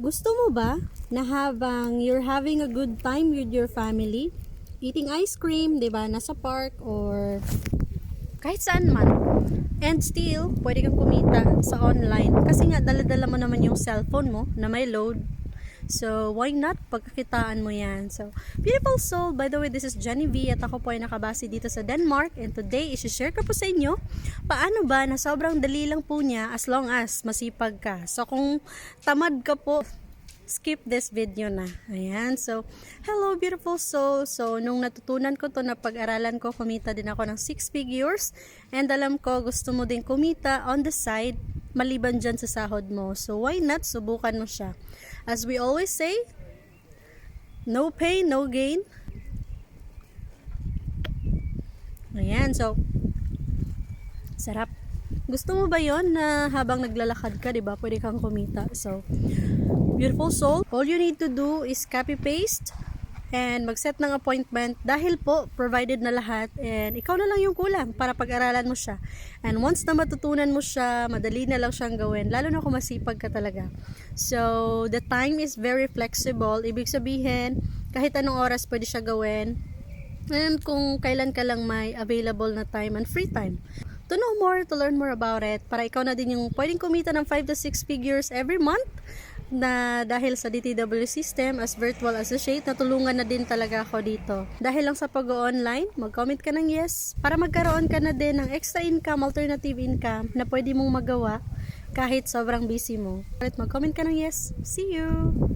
Gusto mo ba na habang you're having a good time with your family, eating ice cream, 'di ba, nasa park or kahit saan man. And still, pwede kang kumita sa online kasi nga dala-dala mo naman yung cellphone mo na may load. So, why not? Pagkakitaan mo yan. So, beautiful soul. By the way, this is Jenny V at ako po ay nakabase dito sa Denmark and today, isi-share ko po sa inyo paano ba na sobrang dali lang po niya as long as masipag ka. So, kung tamad ka po, skip this video na. Ayan. So, hello beautiful soul. So, nung natutunan ko to na pag-aralan ko, kumita din ako ng 6 figures. And alam ko, gusto mo din kumita on the side, maliban dyan sa sahod mo. So, why not? Subukan mo siya. As we always say, no pain, no gain. Ayan. So, sarap. Gusto mo ba yon na habang naglalakad ka, di ba, pwede kang kumita. So, beautiful soul, all you need to do is copy paste and mag-set ng appointment dahil po provided na lahat and ikaw na lang yung kulang para pag-aralan mo siya. And once na matutunan mo siya, madali na lang siyang gawin, lalo na kung masipag ka talaga. So, the time is very flexible. Ibig sabihin, kahit anong oras pwede siya gawin. And kung kailan ka lang may available na time and free time. To know more, to learn more about it, para ikaw na din yung pwedeng kumita ng 5 to 6 figures every month na dahil sa DTW system as virtual associate, natulungan na din talaga ako dito. Dahil lang sa pag-online, mag-comment ka ng yes para magkaroon ka na din ng extra income, alternative income na pwede mong magawa kahit sobrang busy mo. Ulit mag-comment ka ng yes. See you!